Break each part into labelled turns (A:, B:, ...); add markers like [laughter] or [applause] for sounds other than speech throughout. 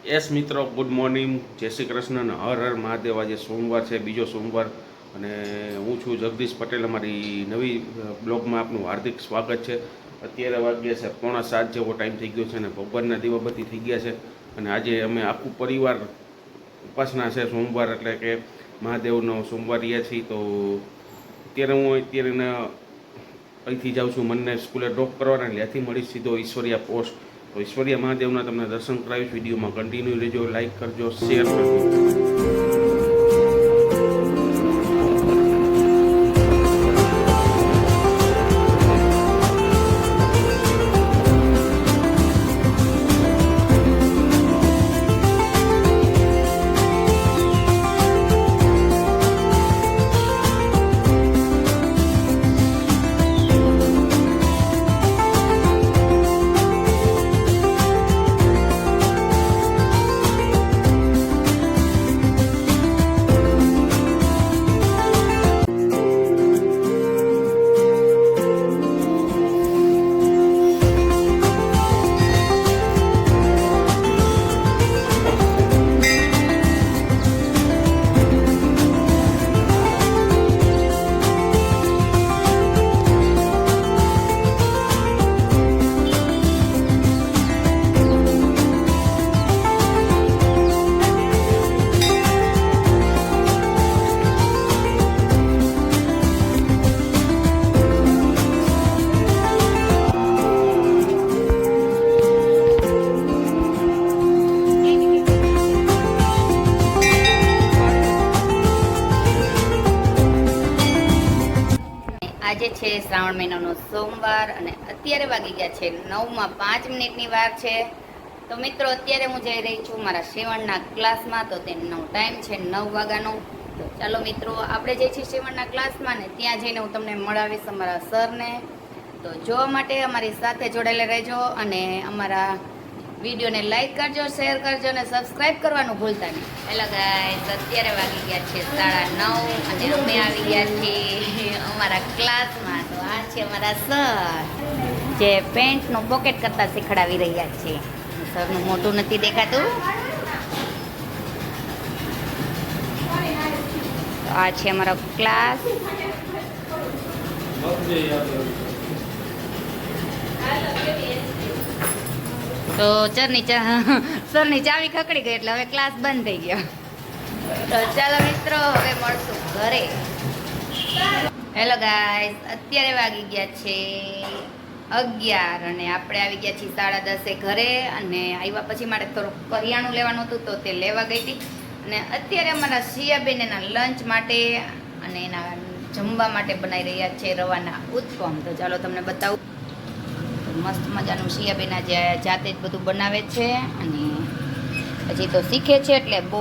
A: Yes મિત્રો, good morning. જય શ્રી કૃષ્ણ હર હર મહાદેવ. આજે સોમવાર છે, બીજો સોમવાર અને હું છું જગદીશ પટેલ. અમારી નવી બ્લોગમાં આપનું હાર્દિક સ્વાગત છે. અત્યારે વાગ્યા છે પોણા સાત જેવો ટાઈમ થઈ ગયો છે અને ભગવાનના દીવાબત્તી થઈ ગયા છે. અને આજે અમે આખું પરિવાર ઉપાસના છે સોમવાર, એટલે કે મહાદેવનો સોમવાર રહ્યા છીએ. તો અત્યારે હું અત્યારે અહીંથી જાઉં છું. મનને સ્કૂલે ડ્રોપ કરવાના એટલે ત્યાંથી મળીશ સીધો ઈશ્વરિયા પોસ્ટ તો ઈશ્વરિયા મહાદેવના તમને દર્શન કરાવીશ. વિડીયોમાં કન્ટિન્યુ રહેજો લાઈક કરજો શેર કરજો.
B: આજે છે શ્રાવણ મહિનાનો સોમવાર અને અત્યારે વાગી ગયા છે નવમાં પાંચ મિનિટની વાર છે. તો મિત્રો, અત્યારે હું જઈ રહી છું મારા શિવણના ક્લાસમાં, તો તેનો ટાઈમ છે, નવ વાગ્યાનો. તો ચાલો મિત્રો, આપણે જઈએ છીએ શિવણના ક્લાસમાં ને ત્યાં જઈને હું તમને મળાવીશ અમારા સરને. તો જોવા માટે અમારી સાથે જોડાયેલા રહેજો અને અમારા વિડીયોને લાઈક કરજો શેર કરજો અને સબસ્ક્રાઇબ કરવાનું ભૂલતા નહીં. એટલે ગાઈસ અત્યારે વાગી ગયા છે સાડા નવ. અને અમે આવી ગયા છીએ અમારા ક્લાસમાં. તો આ છે અમારા સર જે પેન્ટનું પોકેટ કરતા શીખડાવી રહ્યા છે. સરનું મોટું નથી દેખાતું. આ છે અમારો ક્લાસ. તો ચરની સરની [laughs] ચાવી ખકડી ગઈ એટલે હવે ક્લાસ બંધ થઈ ગયો. તો ચાલો મિત્રો, હવે મળશું ઘરે. હેલો ગાઈસ અત્યારે વાગી ગયા છે અગિયાર અને આપણે આવી ગયા છીએ સાડા દસે ઘરે અને આવ્યા પછી મારે થોડુંક કરિયાણું લેવાનું હતું તો તે લેવા ગઈ હતી. અને અત્યારે અમારા સિયાબેન એના લંચ માટે અને એના જમવા માટે બનાવી રહ્યા છે રવાના ઉત્પમ. તો ચાલો તમને બતાવું. મસ્ત મજાનું શિયાબેન આજે જાતે જ બધું બનાવે છે અને હજી તો શીખે છે એટલે બહુ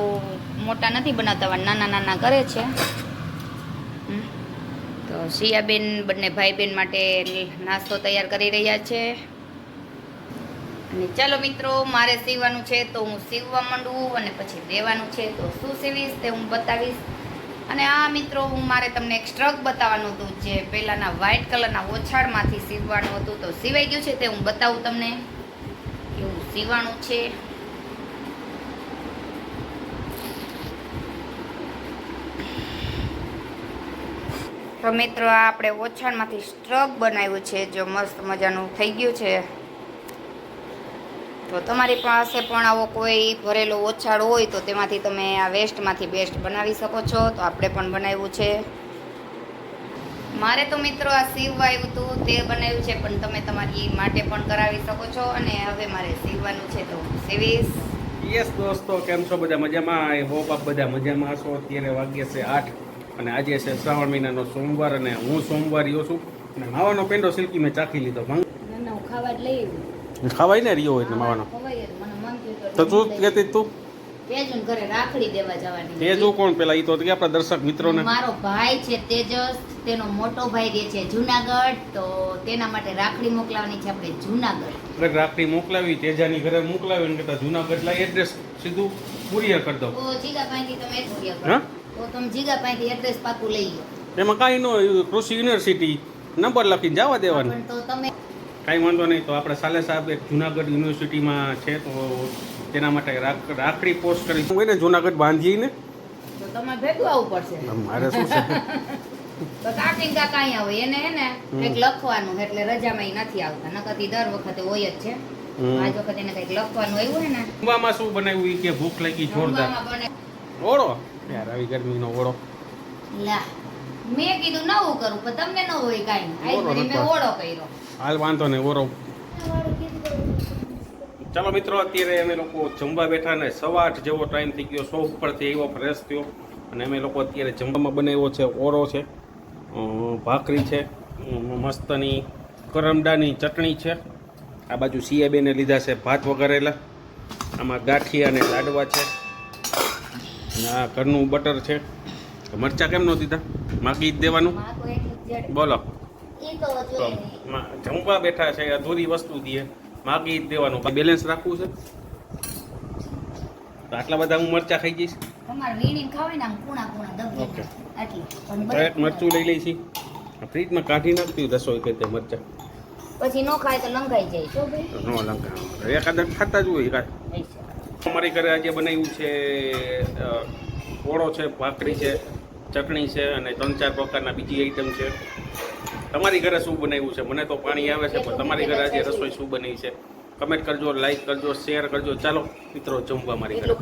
B: મોટા નથી બનાવતા નાના નાના કરે છે. તો શિયાબેન બંને ભાઈ બહેન માટે નાસ્તો તૈયાર કરી રહ્યા છે. અને ચાલો મિત્રો, મારે સીવવાનું છે તો હું સીવવા માંડું અને પછી દેવાનું છે તો શું સીવીશ તે હું બતાવીશ. અને આ મિત્રો, હું મારે તમને એક સ્ટ્રક બતાવવાનું હતું જે પહેલાંના વ્હાઇટ કલરના ઓછાળમાંથી સીવવાનું હતું. તો સીવાઈ ગયું છે તે હું બતાવું તમને. કેવું સીવાનું છે. તો મિત્રો આપણે ઓછાણમાંથી સ્ટ્રક બનાવ્યું છે. જો મસ્ત મજાનું થઈ ગયું છે. તો તમારી પાસે પણ આવો કોઈ ભરેલો ઓછાળ હોય તો તેમાંથી તમે આ વેસ્ટમાંથી બેસ્ટ બનાવી શકો છો. તો આપણે પણ બનાવ્યું છે. મારે તો મિત્રો આ સીવવા આવ્યું હતું તે બનાવ્યું છે પણ તમે તમારી માટે પણ કરાવી શકો છો. અને હવે મારે સીવવાનું છે તો સીવીશ
A: યસ દોસ્તો કેમ છો? બધા મજામાં? આઈ હોપ આપ બધા મજામાં હશો. અત્યારે વાગ્ય છે આઠ અને આજે છે શ્રાવણ મહિનાનો સોમવાર અને હું સોમવાર યો છું. અને માવાનો પેંડો સિલ્કી મેં ચાખી લીધો.
B: ખાવા જ લઈ
A: ખાવાય ને રહ્યો એટલે માવાનો. તો તું કહેતી તું.
B: તેજુન ઘરે રાખડી દેવા જવાની.
A: તેજુ કોણ પેલા? ઈ તો કે આપણા દર્શક મિત્રોને.
B: મારો ભાઈ છે તેજસ તેનો મોટો ભાઈ રહે છે જુનાગઢ તો તેના માટે રાખડી મોકલાવાની છે આપણે જુનાગઢ.
A: એટલે રાખડી મોકલાવી તેજાની ઘરે મોકલાવી ને કહેતા જુનાગઢ લાઈ એડ્રેસ સીધું કુરિયર કરી દો
B: ઓ જીગા પાસેથી તમે courier કરો.
A: હા?
B: તો તમે જીગા પાસેથી એડ્રેસ પાકું લઈ લો.
A: એમાં કાંઈ ન હોય કૃષિ યુનિવર્સિટી નંબર લખીને જવા દેવાનો.
B: તો તમે
A: કાંઈ વાંધો નહીં તો આપણે સાલે સાહેબ એક જુનાગઢ યુનિવર્સિટીમાં છે તો તેના માટે રાખડી પોસ્ટ કરી હોય ને જુનાગઢ બાંધીને?
B: તો તમારે ભેગું આવવું પડશે.
A: મારે શું છે? [laughs]
B: તો કાર્તિક કાકા અહીંયા હોય એને હે ને કંઈક લખવાનું એટલે રજામાં નથી આવતા. નકર દર વખતે હોય જ છે.
A: આ
B: આજ વખતે એને કંઈક લખવાનું આવ્યું હે ને.
A: જમવામાં શું બનાવ્યું કે ભૂખ લાગી જોરદાર?
B: બને
A: ઓળો? યાર આવી ગરમીનો ઓળો.
B: લા મેં કીધું નવું કરું પણ તમને ન હોય કાંઈ. મેં ઓળો કર્યો.
A: હાલ વાંધો નહીં ઓરો. ચાલો મિત્રો અત્યારે અમે લોકો જમવા બેઠા ને સવા આઠ જેવો ટાઈમ થઈ ગયો. સો ઉપરથી એવો ફ્રેશ થયો. અને અમે લોકો અત્યારે જમવામાં બનાવ્યો છે ઓરો છે ભાખરી છે મસ્તની કરમડાની ચટણી છે. આ બાજુ સિયાબેને લીધા છે ભાત વઘારેલા. આમાં ગાંઠિયા અને લાડવા છે. અને આ ઘરનું બટર છે. મરચાં કેમ ન દીધા? માગી જ દેવાનું. બોલો. જમવા બેઠા છે? અધૂરી વસ્તુ દે માગી દેવાનું. બેલેન્સ રાખવું છે? આટલા બધા હું મરચા ખાઈ જઈશ? એક મરચું લઈ લઈશી ફ્રીજમાં કાઢી નાખતી રસોઈ કે તે મરચા.
B: પછી નો ખાય તો લંઘાઈ જાય
A: નો લંકા એકાદ ખાતા જ હોય અમારી ઘરે આજે બનાવ્યું છે ઓળો છે ભાખરી છે ચટણી છે અને ત્રણ ચાર પ્રકારના બીજી આઈટમ છે. તમારી ઘરે શું બનાવ્યું છે? મને તો પાણી આવે છે પણ તમારી ઘરે આજે રસોઈ શું બની છે? કમેન્ટ કરજો લાઈક કરજો શેર કરજો. ચાલો મિત્રો જમવા મારી ઘરે.